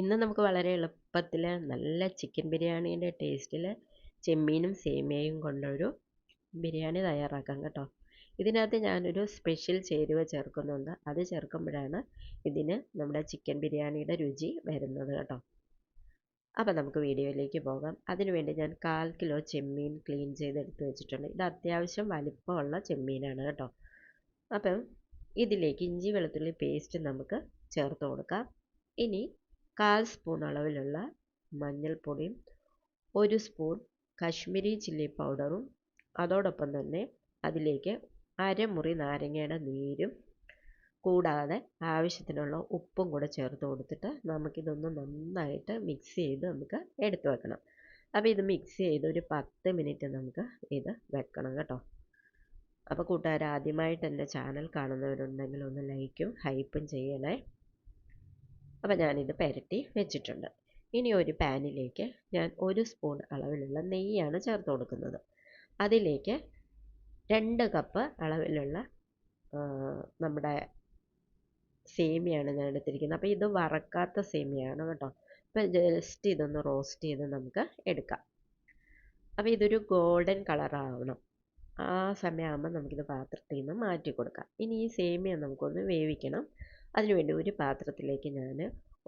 ഇന്ന് നമുക്ക് വളരെ എളുപ്പത്തിൽ നല്ല ചിക്കൻ ബിരിയാണീന്റെ ടേസ്റ്റിൽ ചെമ്മീനും സേമിയയും കൊണ്ടൊരു ബിരിയാണി തയ്യാറാക്കാം കേട്ടോ. ഇതിനകത്ത് ഞാനൊരു സ്പെഷ്യൽ ചേരുവ ചേർക്കുന്നുണ്ട്. അത് ചേർക്കുമ്പോഴാണ് ഇതിന് നമ്മുടെ ചിക്കൻ ബിരിയാണിയുടെ രുചി വരുന്നത് കേട്ടോ. അപ്പോൾ നമുക്ക് വീഡിയോയിലേക്ക് പോകാം. അതിനുവേണ്ടി ഞാൻ കാൽ കിലോ ചെമ്മീൻ ക്ലീൻ ചെയ്തെടുത്ത് വെച്ചിട്ടുണ്ട്. ഇത് അത്യാവശ്യം വലിപ്പമുള്ള ചെമ്മീനാണ് കേട്ടോ. അപ്പം ഇതിലേക്ക് ഇഞ്ചി വെളുത്തുള്ളി പേസ്റ്റ് നമുക്ക് ചേർത്ത് കൊടുക്കാം. ഇനി കാൽ സ്പൂൺ അളവിലുള്ള മഞ്ഞൾപ്പൊടിയും ഒരു സ്പൂൺ കാശ്മീരി ചില്ലി പൗഡറും. അതോടൊപ്പം തന്നെ അതിലേക്ക് അരമുറി നാരങ്ങയുടെ നീരും കൂടാതെ ആവശ്യത്തിനുള്ള ഉപ്പും കൂടെ ചേർത്ത് കൊടുത്തിട്ട് നമുക്കിതൊന്ന് നന്നായിട്ട് മിക്സ് ചെയ്ത് നമുക്ക് എടുത്തു വെക്കണം. അപ്പോൾ ഇത് മിക്സ് ചെയ്ത് ഒരു പത്ത് മിനിറ്റ് നമുക്ക് ഇത് വെക്കണം കേട്ടോ. അപ്പോൾ കൂട്ടുകാർ ആദ്യമായിട്ട് എന്റെ ചാനൽ കാണുന്നവരുണ്ടെങ്കിൽ ഒന്ന് ലൈക്കും ഹൈപ്പും ചെയ്യണേ. അപ്പോൾ ഞാനിത് പുരട്ടി വെച്ചിട്ടുണ്ട്. ഇനി ഒരു പാനിലേക്ക് ഞാൻ ഒരു സ്പൂൺ അളവിലുള്ള നെയ്യാണ് ചേർത്ത് കൊടുക്കുന്നത്. അതിലേക്ക് രണ്ട് കപ്പ് അളവിലുള്ള നമ്മുടെ സേമിയാണ് ഞാൻ എടുത്തിരിക്കുന്നത് അപ്പോൾ ഇത് വറക്കാത്ത സേമിയാണ് കേട്ടോ. അപ്പോൾ ജസ്റ്റ് ഇതൊന്ന് റോസ്റ്റ് ചെയ്ത് നമുക്ക് എടുക്കാം. അപ്പോൾ ഇതൊരു ഗോൾഡൻ കളറാവണം ആ സമയമാകുമ്പോൾ നമുക്കിത് പാത്രത്തിൽ നിന്ന് മാറ്റി കൊടുക്കാം. ഇനി ഈ സേമിയ നമുക്കൊന്ന് വേവിക്കണം. അതിനുവേണ്ടി ഒരു പാത്രത്തിലേക്ക് ഞാൻ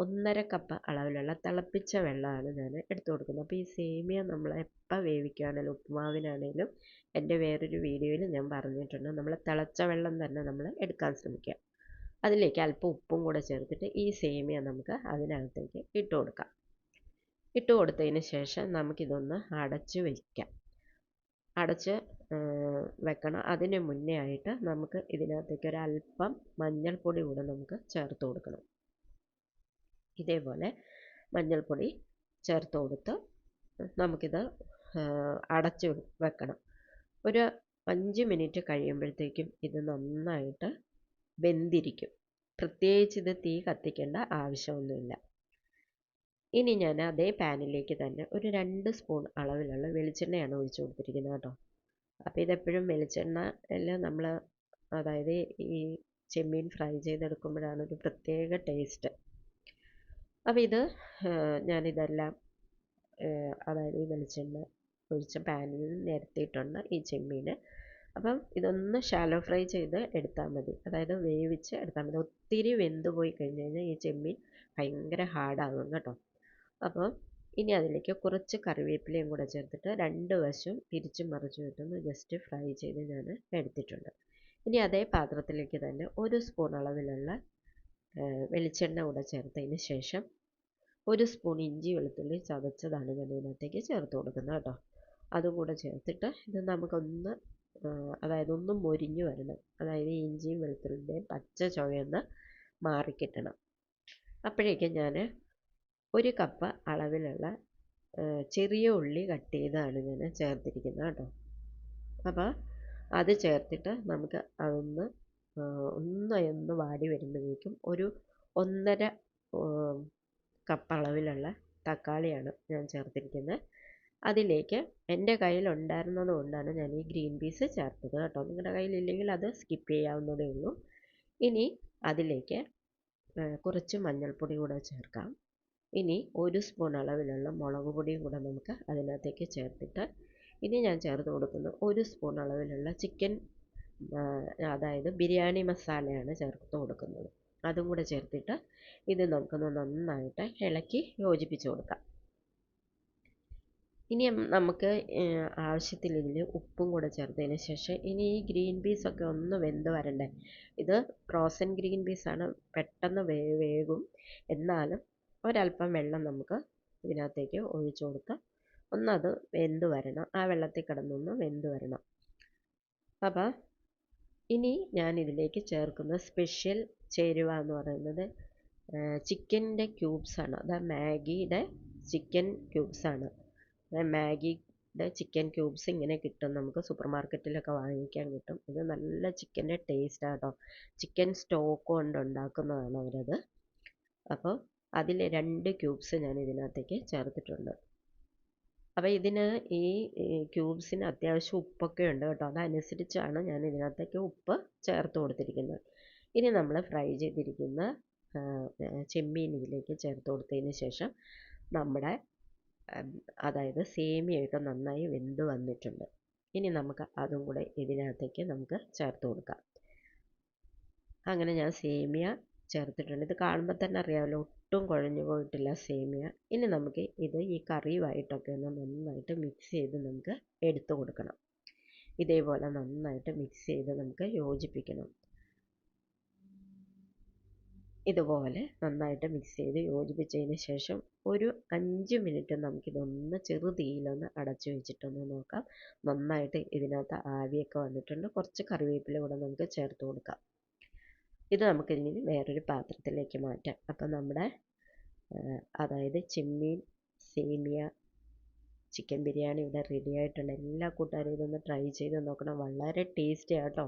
ഒന്നര കപ്പ് അളവിലുള്ള തിളപ്പിച്ച വെള്ളമാണ് ഞാൻ എടുത്തു കൊടുക്കുന്നത്. അപ്പോൾ ഈ സേമിയ നമ്മൾ എപ്പോൾ വേവിക്കുകയാണെങ്കിലും ഉപ്പുമാവിനാണെങ്കിലും എന്റെ വേറൊരു വീഡിയോയിൽ ഞാൻ പറഞ്ഞിട്ടുണ്ട്. നമ്മൾ തിളച്ച വെള്ളം തന്നെ നമ്മൾ എടുക്കാൻ ശ്രമിക്കുക. അതിലേക്ക് അല്പം ഉപ്പും കൂടെ ചേർത്തിട്ട് ഈ സേമിയ നമുക്ക് അതിനകത്തേക്ക് ഇട്ട് കൊടുക്കാം. ഇട്ട് കൊടുത്തതിന് ശേഷം നമുക്കിതൊന്ന് അടച്ച് വയ്ക്കാം അടച്ച് വെക്കണം. അതിന് മുന്നേ ആയിട്ട് നമുക്ക് ഇതിനകത്തേക്ക് അല്പം മഞ്ഞൾപ്പൊടി കൂടെ നമുക്ക് ചേർത്ത് കൊടുക്കണം. ഇതേപോലെ മഞ്ഞൾപ്പൊടി ചേർത്ത് കൊടുത്ത് നമുക്കിത് അടച്ച് വെക്കണം. ഒരു അഞ്ച് മിനിറ്റ് കഴിയുമ്പോഴത്തേക്കും ഇത് നന്നായിട്ട് വെന്തിരിക്കും. പ്രത്യേകിച്ച് ഇത് തീ കത്തിക്കേണ്ട ആവശ്യമൊന്നുമില്ല. ഇനി ഞാൻ അതേ പാനിലേക്ക് തന്നെ ഒരു രണ്ട് സ്പൂൺ അളവിലുള്ള വെളിച്ചെണ്ണയാണ് ഒഴിച്ചു കൊടുത്തിരിക്കുന്നത് കേട്ടോ. അപ്പോൾ ഇതെപ്പോഴും എല്ലാം നമ്മൾ അതായത് ഈ ചെമ്മീൻ ഫ്രൈ ചെയ്തെടുക്കുമ്പോഴാണ് ഒരു പ്രത്യേക ടേസ്റ്റ്. അപ്പോൾ ഇത് ഞാനിതെല്ലാം അതായത് ഈ വെളിച്ചെണ്ണ ഒഴിച്ച പാനിൽ നിരത്തിയിട്ടുണ്ട് ഈ ചെമ്മീൻ അപ്പം ഇതൊന്ന് ഷാലോ ഫ്രൈ ചെയ്ത് എടുത്താൽ മതി. അതായത് വേവിച്ച് എടുത്താൽ മതി. ഒത്തിരി വെന്ത് പോയി കഴിഞ്ഞ് കഴിഞ്ഞാൽ ഈ ചെമ്മീൻ ഭയങ്കര ഹാർഡാകും കേട്ടോ. അപ്പോൾ ഇനി അതിലേക്ക് കുറച്ച് കറിവേപ്പിലയും കൂടെ ചേർത്തിട്ട് രണ്ട് വശവും തിരിച്ചും മറിച്ചും ഇട്ടൊന്ന് ജസ്റ്റ് ഫ്രൈ ചെയ്ത് ഞാൻ എടുത്തിട്ടുണ്ട്. ഇനി അതേ പാത്രത്തിലേക്ക് തന്നെ ഒരു സ്പൂൺ അളവിലുള്ള വെളിച്ചെണ്ണ കൂടെ ചേർത്തതിന് ശേഷം ഒരു സ്പൂൺ ഇഞ്ചി വെളുത്തുള്ളി ചതച്ചതാണ് ഞാൻ ഇതിനകത്തേക്ക് ചേർത്ത് കൊടുക്കുന്നത് കേട്ടോ. അതും കൂടെ ചേർത്തിട്ട് ഇത് നമുക്കൊന്ന് അതായത് ഒന്ന് മൊരിഞ്ഞ് വരണം. അതായത് ഇഞ്ചിയും വെളുത്തുള്ളിന്റെയും പച്ച ചുവയൊന്ന് മാറിക്കിട്ടണം. അപ്പോഴേക്കും ഞാൻ ഒരു കപ്പ് അളവിലുള്ള ചെറിയ ഉള്ളി കട്ട് ചെയ്താണ് ഞാൻ ചേർത്തിരിക്കുന്നത് കേട്ടോ. അപ്പോൾ അത് ചേർത്തിട്ട് നമുക്ക് അതൊന്ന് ഒന്നായി ഒന്ന് വാടി വരുമ്പോഴേക്കും ഒരു ഒന്നര കപ്പ് അളവിലുള്ള തക്കാളിയാണ് ഞാൻ ചേർത്തിരിക്കുന്നത്. അതിലേക്ക് എന്റെ കയ്യിൽ ഉണ്ടായിരുന്നത് കൊണ്ടാണ് ഞാൻ ഈ ഗ്രീൻ പീസ് ചേർത്തത് കേട്ടോ. നിങ്ങളുടെ കയ്യിലില്ലെങ്കിൽ അത് സ്കിപ്പ് ചെയ്യാവുന്നതേ ഉള്ളൂ. ഇനി അതിലേക്ക് കുറച്ച് മഞ്ഞൾപ്പൊടി കൂടെ ചേർക്കാം. ഇനി ഒരു സ്പൂൺ അളവിലുള്ള മുളക് പൊടിയും കൂടെ നമുക്ക് അതിനകത്തേക്ക് ചേർത്തിട്ട് ഇനി ഞാൻ ചേർത്ത് കൊടുക്കുന്നത് ഒരു സ്പൂൺ അളവിലുള്ള ചിക്കൻ അതായത് ബിരിയാണി മസാലയാണ് ചേർത്ത് കൊടുക്കുന്നത്. അതും കൂടെ ചേർത്തിട്ട് ഇത് നമുക്കൊന്ന് നന്നായിട്ട് ഇളക്കി യോജിപ്പിച്ച് കൊടുക്കാം. ഇനി നമുക്ക് ആവശ്യത്തിൽ ഇതിൽ ഉപ്പും കൂടെ ചേർത്തതിന് ശേഷം ഇനി ഈ ഗ്രീൻ പീസൊക്കെ ഒന്ന് വെന്ത് വരണ്ടേ? ഇത് ഫ്രോസൺ ഗ്രീൻ പീസാണ് പെട്ടെന്ന് വേകും. എന്നാലും ഒരല്പം വെള്ളം നമുക്ക് ഇതിനകത്തേക്ക് ഒഴിച്ചു കൊടുത്ത് ഒന്നത് വെന്ത് വരണം. ആ വെള്ളത്തിൽ കിടന്നൊന്ന് വെന്ത് വരണം. അപ്പോൾ ഇനി ഞാൻ ഇതിലേക്ക് ചേർക്കുന്ന സ്പെഷ്യൽ ചേരുവ എന്ന് പറയുന്നത് ചിക്കന്റെ ക്യൂബ്സാണ് അത് മാഗിയുടെ ചിക്കൻ ക്യൂബ്സാണ് മാഗിയുടെ ചിക്കൻ ക്യൂബ്സ് ഇങ്ങനെ കിട്ടും. നമുക്ക് സൂപ്പർ മാർക്കറ്റിലൊക്കെ വാങ്ങിക്കാൻ കിട്ടും. ഇത് നല്ല ചിക്കന്റെ ടേസ്റ്റാണ് കേട്ടോ ചിക്കൻ സ്റ്റോക്ക് കൊണ്ട് ഉണ്ടാക്കുന്നതാണ് അവരത്. അപ്പോൾ അതിൽ രണ്ട് ക്യൂബ്സ് ഞാൻ ഇതിനകത്തേക്ക് ചേർത്തിട്ടുണ്ട്. അപ്പോൾ ഇതിന് ഈ ക്യൂബ്സിന് അത്യാവശ്യം ഉപ്പൊക്കെ ഉണ്ട് കേട്ടോ. അതനുസരിച്ചാണ് ഞാൻ ഇതിനകത്തേക്ക് ഉപ്പ് ചേർത്ത് കൊടുത്തിരിക്കുന്നത്. ഇനി നമ്മൾ ഫ്രൈ ചെയ്തിരിക്കുന്ന ചെമ്മീൻ ഇതിലേക്ക് ചേർത്ത് കൊടുത്തതിന് ശേഷം നമ്മുടെ അതായത് സേമിയയൊക്കെ നന്നായി വെന്ത് വന്നിട്ടുണ്ട്. ഇനി നമുക്ക് അതും കൂടെ ഇതിനകത്തേക്ക് നമുക്ക് ചേർത്ത് കൊടുക്കാം. അങ്ങനെ ഞാൻ സേമിയ ചേർത്തിട്ടുണ്ട്. ഇത് കാണുമ്പോൾ തന്നെ അറിയാമല്ലോ ഒട്ടും കുഴഞ്ഞു പോയിട്ടില്ല സേമിയ. ഇനി നമുക്ക് ഇത് ഈ കറിയുമായിട്ടൊക്കെ ഒന്ന് നന്നായിട്ട് മിക്സ് ചെയ്ത് നമുക്ക് എടുത്തു കൊടുക്കണം. ഇതേപോലെ നന്നായിട്ട് മിക്സ് ചെയ്ത് നമുക്ക് യോജിപ്പിക്കണം. ഇതുപോലെ നന്നായിട്ട് മിക്സ് ചെയ്ത് യോജിപ്പിച്ചതിന് ശേഷം ഒരു അഞ്ച് മിനിറ്റ് നമുക്കിതൊന്ന് ചെറു തീയിലൊന്ന് അടച്ചു വെച്ചിട്ടൊന്ന് നോക്കാം. നന്നായിട്ട് ഇതിനകത്ത് ആവിയൊക്കെ വന്നിട്ടുണ്ട്. കുറച്ച് കറിവേപ്പില കൂടെ നമുക്ക് ചേർത്ത് കൊടുക്കാം. ഇത് നമുക്കിനി വേറൊരു പാത്രത്തിലേക്ക് മാറ്റാം. അപ്പം നമ്മുടെ അതായത് ചെമ്മീൻ സേമിയ ചിക്കൻ ബിരിയാണി ഇവിടെ റെഡി ആയിട്ടുണ്ട്. എല്ലാ കൂട്ടുകാരും ഇതൊന്ന് ട്രൈ ചെയ്ത് നോക്കണം. വളരെ ടേസ്റ്റി ആട്ടോ